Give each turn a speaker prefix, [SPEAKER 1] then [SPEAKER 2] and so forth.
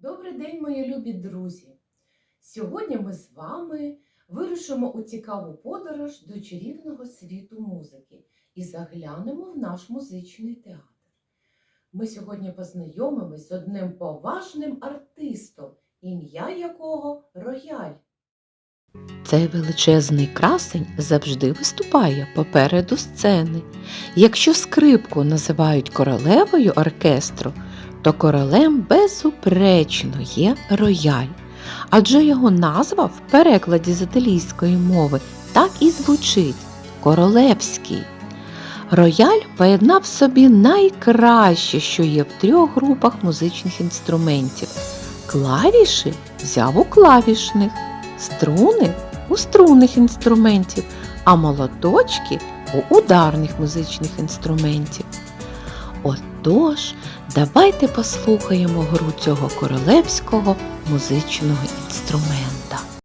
[SPEAKER 1] Добрий день, мої любі друзі! Сьогодні ми з вами вирушимо у цікаву подорож до чарівного світу музики і заглянемо в наш музичний театр. Ми сьогодні познайомимось з одним поважним артистом, ім'я якого Рояль.
[SPEAKER 2] Цей величезний красень завжди виступає попереду сцени. Якщо скрипку називають королевою оркестру, то королем безупречно є рояль, адже його назва в перекладі з італійської мови так і звучить королевський. Рояль поєднав в собі найкраще, що є в трьох групах музичних інструментів. Клавіші взяв у клавішних, струни у струнних інструментів, а молоточки у ударних музичних інструментів. Отож, давайте послухаємо гру цього королевського музичного інструмента.